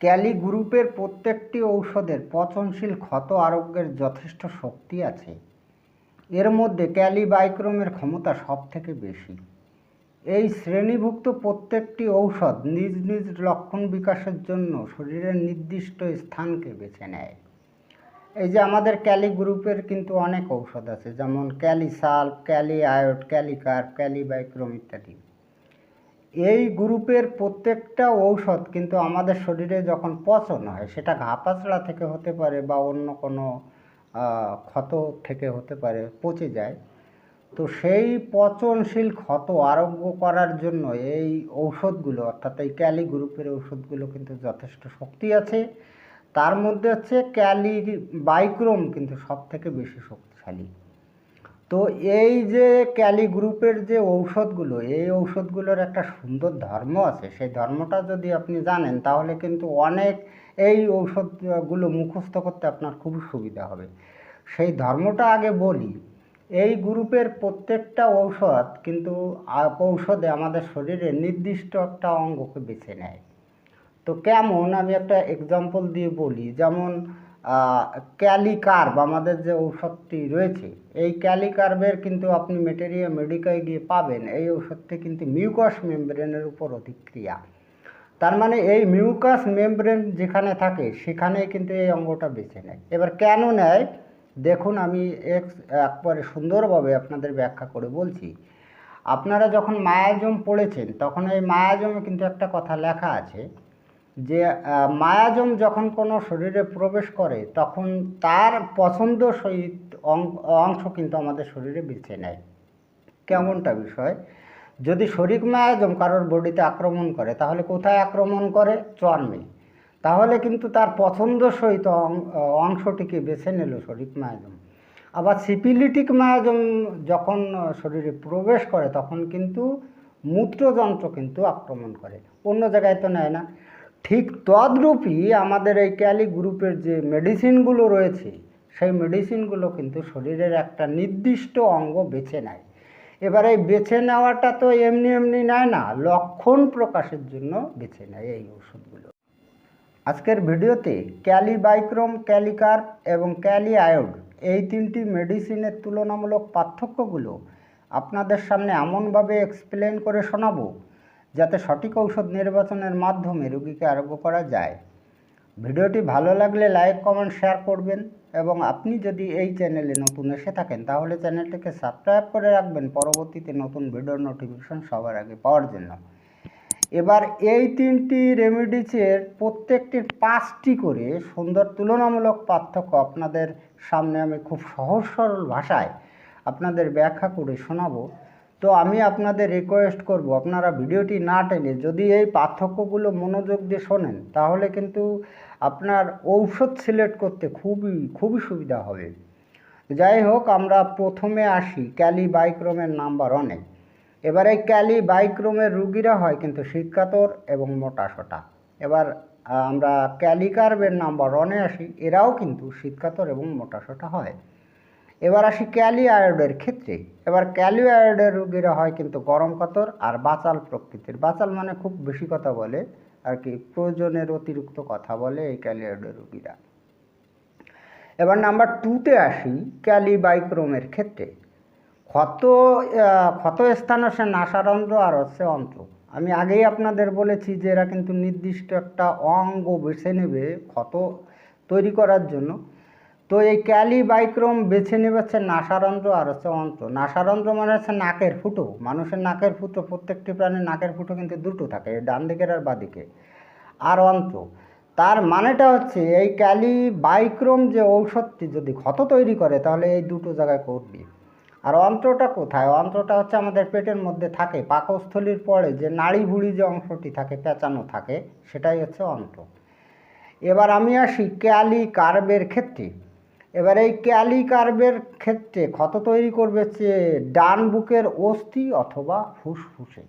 Kelly গ্রুপের প্রত্যেকটি ঔষধের পচনশীল ক্ষত আরোগ্যের যথেষ্ট শক্তি আছে। এর মধ্যে ক্যালি বাইক্রোমের ক্ষমতা সব থেকে বেশি। এই শ্রেণীভুক্ত প্রত্যেকটি ঔষধ নিজ নিজ লক্ষণ বিকাশের জন্য শরীরের নির্দিষ্ট স্থানকে বেছে নেয়। এই যে আমাদের ক্যালি গ্রুপের কিন্তু অনেক ঔষধ আছে, যেমন ক্যালিসাল্প ক্যালি আয়োড ক্যালিকার্প ক্যালিবাইক্রোম ইত্যাদি। এই গ্রুপের প্রত্যেকটা ঔষধ কিন্তু আমাদের শরীরে যখন পচন হয়, সেটা ঘা ঘাপাচড়া থেকে হতে পারে বা অন্য কোনো ক্ষত থেকে হতে পারে, পচে যায়। তো সেই পচনশীল ক্ষত আরোগ্য করার জন্য এই ঔষধগুলো, অর্থাৎ এই ক্যালি গ্রুপের ঔষধগুলো কিন্তু যথেষ্ট শক্তি আছে। তার মধ্যে হচ্ছে ক্যালি বাইক্রোম কিন্তু সব থেকে বেশি শক্তিশালী। তো এই যে ক্যালি গ্রুপের যে ঔষধগুলো, এই ঔষধগুলোর একটা সুন্দর ধর্ম আছে। সেই ধর্মটা যদি আপনি জানেন, তাহলে কিন্তু অনেক এই ঔষধগুলো মুখস্থ করতে আপনার খুবই সুবিধা হবে। সেই ধর্মটা আগে বলি, এই গ্রুপের প্রত্যেকটা ঔষধ কিন্তু ঔষধে আমাদের শরীরে নির্দিষ্ট একটা অঙ্গকে বেছে নেয়। তো কেমন, আমি একটা এক্সাম্পল দিয়ে বলি, যেমন ক্যালিকার্ব আমাদের যে ঔষধটি রয়েছে, এই ক্যালিকার্বের কিন্তু আপনি মেটেরিয়া মেডিকায় গিয়ে পাবেন। এই ঔষধটি কিন্তু মিউকাস মেমব্রেনের উপর অধিক্রিয়া তার মানে এই মিউকাস মেমব্রেন যেখানে থাকে সেখানে কিন্তু এই অঙ্গটা বেছে নেয়। এবার কেন নেয়? দেখুন, আমি এক, একবারে সুন্দরভাবে আপনাদের ব্যাখ্যা করে বলছি। আপনারা যখন মায়াজম পড়েছেন, তখন এই মায়াজমে কিন্তু একটা কথা লেখা আছে যে মায়াজম যখন কোনো শরীরে প্রবেশ করে, তখন তার পছন্দ সহিত অংশ কিন্তু আমাদের শরীরে বেছে নেয়। কেমনটা বিষয়? যদি শরিক মায়াজম কারোর বডিতে আক্রমণ করে, তাহলে কোথায় আক্রমণ করে? চর্মে। তাহলে কিন্তু তার পছন্দ সহিত অংশটিকে বেছে নিল শরিক মায়াজম। আবার সিপিলিটিক মায়াজম যখন শরীরে প্রবেশ করে, তখন কিন্তু মূত্রযন্ত্র কিন্তু আক্রমণ করে। অন্য জায়গায় তো নেয় না। ঠিক তদ্রূপই আমাদের এই ক্যালি গ্রুপের যে মেডিসিনগুলো রয়েছে, সেই মেডিসিনগুলো কিন্তু শরীরের একটা নির্দিষ্ট অঙ্গ বেছে নেয়। এবার এই বেছে নেওয়াটা তো এমনি এমনি নেয় না, লক্ষণ প্রকাশের জন্য বেছে নেয় এই ওষুধগুলো। আজকের ভিডিওতে ক্যালিবাইক্রোম, ক্যালিকার্প এবং ক্যালি আয়োড এই তিনটি মেডিসিনের তুলনামূলক পার্থক্যগুলো আপনাদের সামনে এমনভাবে এক্সপ্লেন করে শোনাবো যাতে সঠিক ঔষধ নির্বাচনের মাধ্যমে রোগীকে আরোগ্য করা যায়। ভিডিওটি ভালো লাগলে লাইক, কমেন্ট, শেয়ার করবেন এবং আপনি যদি এই চ্যানেলে নতুন এসে থাকেন, তাহলে চ্যানেলটিকে সাবস্ক্রাইব করে রাখবেন। পরবর্তীতে নতুন ভিডিওর নোটিফিকেশন সবার আগে পাওয়ার জন্য। এবার এই তিনটি রেমিডিসের প্রত্যেকটির পাঁচটি করে সুন্দর তুলনামূলক পার্থক্য আপনাদের সামনে আমি খুব সহজ সরল ভাষায় আপনাদের ব্যাখ্যা করে শোনাবো। তো আমি আপনাদের রিকোয়েস্ট করব, আপনারা ভিডিওটি না টেনে যদি এই পার্থক্যগুলো মনোযোগ দিয়ে শোনেন, তাহলে কিন্তু আপনার ঔষধ সিলেক্ট করতে খুবই খুবই সুবিধা হবে। যাই হোক, আমরা প্রথমে আসি ক্যালি বাইক্রোমের নাম্বার অনেক। এবার এই ক্যালি বাইক্রোমের রুগীরা হয় কিন্তু শীতকাতর এবং মোটাসোটা। এবার আমরা ক্যালিকার্বের নাম্বার ওয়ানে আসি, এরাও কিন্তু শীতকাতর এবং মোটাসোটা হয়। এবার আসি ক্যালি আয়োডের ক্ষেত্রে। এবার ক্যালি আয়োডের রুগীরা হয় কিন্তু গরম কাতর আর বাচাল প্রকৃতির। বাচাল মানে খুব বেশি কথা বলে আর কি প্রয়োজনের অতিরিক্ত কথা বলে এই ক্যালি আয়োডের রুগীরা। এবার নাম্বার টুতে আসি ক্যালিবাইক্রোমের ক্ষেত্রে। ক্ষত আহ, ক্ষত স্থান হচ্ছে নাসারন্ধ্র আর হচ্ছে অন্ত্র। আমি আগেই আপনাদের বলেছি যে এরা কিন্তু নির্দিষ্ট একটা অঙ্গ বেছে নেবে ক্ষত তৈরি করার জন্য। তো এই ক্যালিবাইক্রোম বেছে নেবে হচ্ছে নাসারন্ধ্র আর হচ্ছে অন্ত্র নাসারন্ধ্র মানে হচ্ছে নাকের ফুটো। মানুষের নাকের ফুটো, প্রত্যেকটি প্রাণীর নাকের ফুটো কিন্তু দুটো থাকে ডান দিকের আর বাদিকে আর অন্ত্র তার মানেটা হচ্ছে এই ক্যালি বাইক্রোম যে ঔষধটি যদি ক্ষত তৈরি করে, তাহলে এই দুটো জায়গায় করবে। আর অন্ত্রটা কোথায়? অন্ত্রটা হচ্ছে আমাদের পেটের মধ্যে থাকে, পাকস্থলীর পরে যে নাড়ি ভুড়ি যে অংশটি থাকে, পেঁচানো থাকে, সেটাই হচ্ছে অন্ত্র এবার আমি আসি ক্যালি কার্বের ক্ষেত্রে। এবার এই ক্যালি কার্বের ক্ষেত্রে ক্ষত তৈরি করবে হচ্ছে ডান বুকের অস্থি অথবা ফুসফুসে।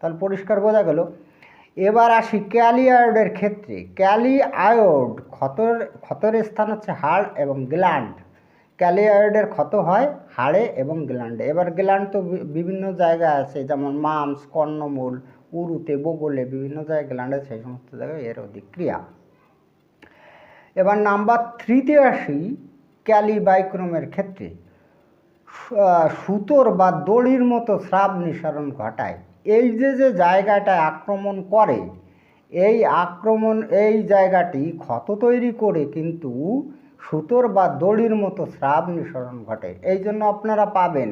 তাহলে পরিষ্কার বোঝা গেল। এবার আসি ক্যালি আয়োডের ক্ষেত্রে। ক্যালি আয়োড ক্ষতর ক্ষতর স্থান হচ্ছে হাড় এবং গ্ল্যান্ড। ক্যালি আয়োডের ক্ষত হয় হাড়ে এবং গ্ল্যান্ডে। এবার গ্ল্যান্ড তো বিভিন্ন জায়গায় আছে, যেমন মামস কর্ণমূল, উরুতে, বগলে বিভিন্ন জায়গায় গ্ল্যান্ডে সেই সমস্ত জায়গায় এর অধিক ক্রিয়া এবার নাম্বার থ্রিতে আসি ক্যালিবাইক্রোমের ক্ষেত্রে সুতোর বা দড়ির মতো স্রাব নিঃসরণ ঘটায়। এই যে যে জায়গাটায় আক্রমণ করে, এই আক্রমণ, এই জায়গাটি ক্ষত তৈরি করে কিন্তু সুতোর বা দড়ির মতো স্রাব নিঃসরণ ঘটে। এই জন্য আপনারা পাবেন,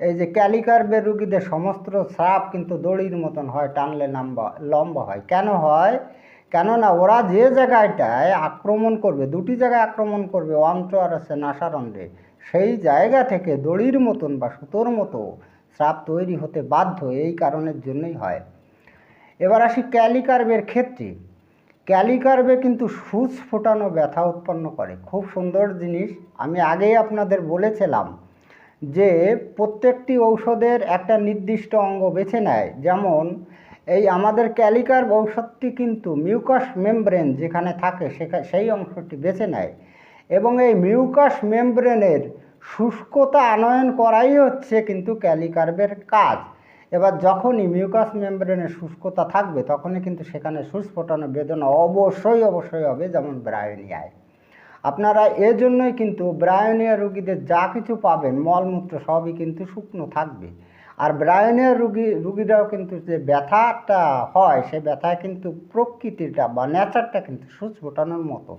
এই যে ক্যালিকার্বের রুগীদের সমস্ত স্রাব কিন্তু দড়ির মতন হয়, টানলে লম্বা লম্বা হয়। কেন হয়? কেননা ওরা যে জায়গাটায় আক্রমণ করবে, দুটি জায়গায় আক্রমণ করবে অন্ত্র আর আছে নাসারন্ধ্রে সেই জায়গা থেকে দড়ির মতন বা সুতোর মতো স্রাব তৈরি হতে বাধ্য এই কারণের জন্যই হয়। এবার আসি ক্যালিকার্বের ক্ষেত্রে। ক্যালিকার্বে কিন্তু সুচ ফোটানো ব্যথা উৎপন্ন করে। খুব সুন্দর জিনিস, আমি আগেই আপনাদের বলেছিলাম যে প্রত্যেকটি ঔষধের একটা নির্দিষ্ট অঙ্গ বেছে নেয়। যেমন এই আমাদের ক্যালিকার ঔষধটি কিন্তু মিউকাস মেমব্রেন যেখানে থাকে সেখানে সেই অংশটি বেছে নেয়। এবং এই মিউকাস মেমব্রেনের শুষ্কতা আনয়ন করাই হচ্ছে কিন্তু ক্যালিকার্বের কাজ। এবার যখনই মিউকাস মেমব্রেনের শুষ্কতা থাকবে, তখনই কিন্তু সেখানে সুচ ফোটানো বেদনা অবশ্যই অবশ্যই হবে যেমন ব্রায়োনিয়ায়। আপনারা এজন্যই কিন্তু ব্রায়োনিয়া রুগীদের যা কিছু পাবেন, মলমূত্র সবই কিন্তু শুকনো থাকবে। আর ব্রায়নের রুগী, রুগীরাও কিন্তু যে ব্যথাটা হয়, সে ব্যথায় কিন্তু প্রকৃতিটা বা নেচারটা কিন্তু সুচ ফোটানোর মতো।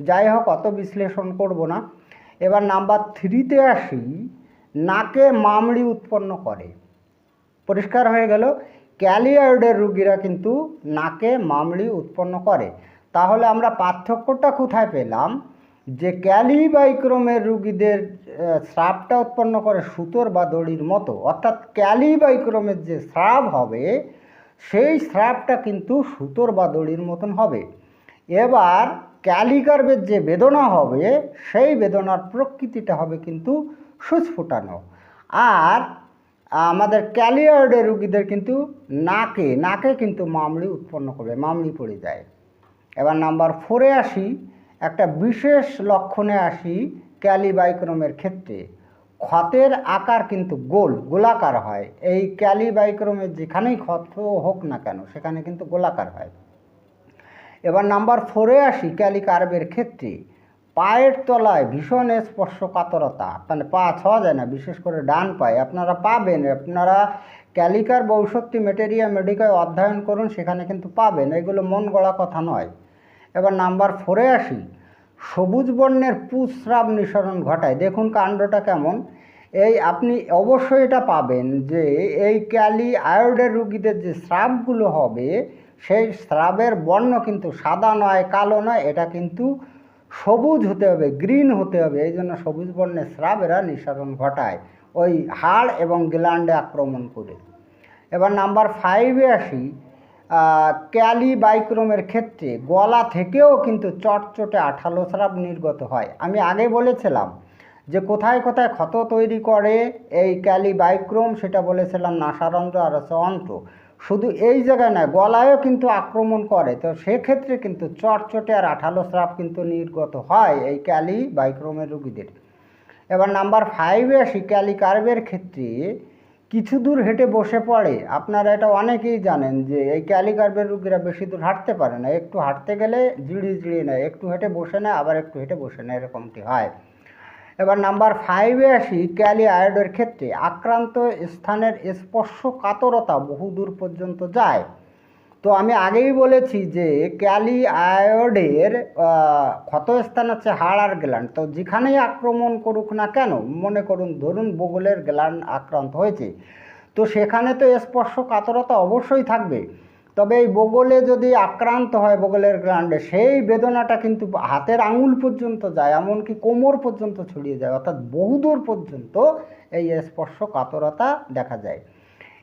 যাই হোক, অত বিশ্লেষণ করব না। এবার নাম্বার থ্রিতে আসি। নাকে মামড়ি উৎপন্ন করে। পরিষ্কার হয়ে গেল, ক্যালিয়ার্ডের রুগীরা কিন্তু নাকে মামড়ি উৎপন্ন করে। তাহলে আমরা পার্থক্যটা কোথায় পেলাম? যে ক্যালিবাইক্রোমের রুগীদের স্রাবটা উৎপন্ন করে সুতোর বা দড়ির মতো, অর্থাৎ ক্যালিবাইক্রোমের যে স্রাব হবে, সেই স্রাবটা কিন্তু সুতোর বা দড়ির মতন হবে। এবার ক্যালিকার্বের যে বেদনা হবে, সেই বেদনার প্রকৃতিটা হবে কিন্তু সুচ ফোটানো। আর আমাদের ক্যালিয়ার্ডের রুগীদের কিন্তু নাকে নাকে কিন্তু মামড়ি উৎপন্ন করবে, মামড়ি পড়ে যায়। এবার নাম্বার ফোরে আসি। একটা বিশেষ লক্ষণে আসি ক্যালিবাইক্রোমের ক্ষেত্রে। ক্ষতের আকার কিন্তু গোল, গোলাকার হয়। এই ক্যালিবাইক্রোমের যেখানেই ক্ষত হোক না কেন, সেখানে কিন্তু গোলাকার হয়। এবার নাম্বার ফোরে আসি ক্যালিকার্বের ক্ষেত্রে। পায়ের তলায় ভীষণ স্পর্শকাতরতা মানে পা ছোঁয়া যায় না, বিশেষ করে ডান পায়ে। আপনারা পাবেন, আপনারা ক্যালিকার ঔষধটি মেটেরিয়া মেডিকায় অধ্যয়ন করুন, সেখানে কিন্তু পাবেন। এগুলো মন গড়া কথা নয়। এবার নাম্বার ফোরে আসি। সবুজ বর্ণের পুস্রাব নিঃসরণ ঘটায়। দেখুন কাণ্ডটা কেমন। এই আপনি অবশ্যই এটা পাবেন যে এই ক্যালি আয়োডের রুগীদের যে স্রাবগুলো হবে, সেই স্রাবের বর্ণ কিন্তু সাদা নয়, কালো নয়, এটা কিন্তু সবুজ হতে হবে, গ্রিন হতে হবে। এই জন্য সবুজ বর্ণের স্রাবেরা নিঃসরণ ঘটায়। ওই হাড় এবং গ্ল্যান্ডে আক্রমণ করে। এবার নাম্বার ফাইভে আসি। ক্যালি বাইক্রোমের ক্ষেত্রে গলা থেকেও কিন্তু চটচটে আঠালো স্রাব নির্গত হয়। আমি আগে বলেছিলাম যে কোথায় কোথায় ক্ষত তৈরি করে এই ক্যালি বাইক্রোম সেটা বলেছিলাম নাসারন্ধ্র আর অন্ত্র শুধু এই জায়গায় নয়, গলায়ও কিন্তু আক্রমণ করে। তো সেক্ষেত্রে কিন্তু চটচটে আর আঠালো স্রাব কিন্তু নির্গত হয় এই ক্যালি বাইক্রোমের রুগীদের। এবার নাম্বার ফাইভে আসি ক্যালি কার্ভের ক্ষেত্রে কিছু দূর হেঁটে বসে পড়ে। আপনারা এটা অনেকেই জানেন যে এই ক্যালিকার্বের রুগীরা বেশি দূর হাঁটতে পারে না। একটু হাঁটতে গেলে জিড়ি জিড়ি নেয়, একটু হেঁটে বসে নেয়, আবার একটু হেঁটে বসে নেয়, এরকমটি হয়। এবার নাম্বার ফাইভে আসি ক্যালি আয়োডের ক্ষেত্রে। আক্রান্ত স্থানের স্পর্শ কাতরতা বহু দূর পর্যন্ত যায়। তো আমি আগেই বলেছি যে ক্যালি আয়োডের ক্ষতস্থান হচ্ছে হাড় আর গ্ল্যান্ড। তো যেখানেই আক্রমণ করুক না কেন, মনে করুন ধরুন বগলের গ্ল্যান্ড আক্রান্ত হয়েছে, তো সেখানে তো স্পর্শ কাতরতা অবশ্যই থাকবে। তবে এই বগলে যদি আক্রান্ত হয় বগলের গ্ল্যান্ডে, সেই বেদনাটা কিন্তু হাতের আঙুল পর্যন্ত যায়, এমনকি কোমর পর্যন্ত ছড়িয়ে যায়, অর্থাৎ বহুদূর পর্যন্ত এই স্পর্শ কাতরতা দেখা যায়।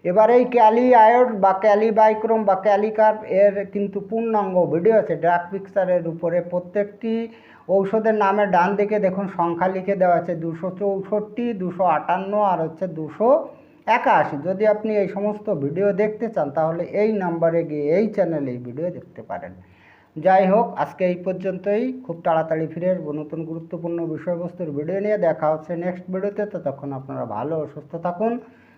এবার এই ক্যালি আয়োড বা ক্যালি বাইক্রোম বা ক্যালিকার্প এর কিন্তু পূর্ণাঙ্গ ভিডিও আছে ড্রাগ পিকচারের উপরে। প্রত্যেকটি ঔষধের নামের ডান দিকে দেখুন, সংখ্যা লিখে দেওয়া আছে দুশো চৌষট্টি, দুশো আটান্ন আর হচ্ছে দুশো একাশি। যদি আপনি এই সমস্ত ভিডিও দেখতে চান, তাহলে এই নাম্বারে গিয়ে এই চ্যানেলে এই ভিডিও দেখতে পারেন। যাই হোক, আজকে এই পর্যন্তই। খুব তাড়াতাড়ি ফিরে নতুন গুরুত্বপূর্ণ বিষয়বস্তুর ভিডিও নিয়ে। দেখা হচ্ছে নেক্সট ভিডিওতে ততক্ষণ আপনারা ভালো সুস্থ থাকুন।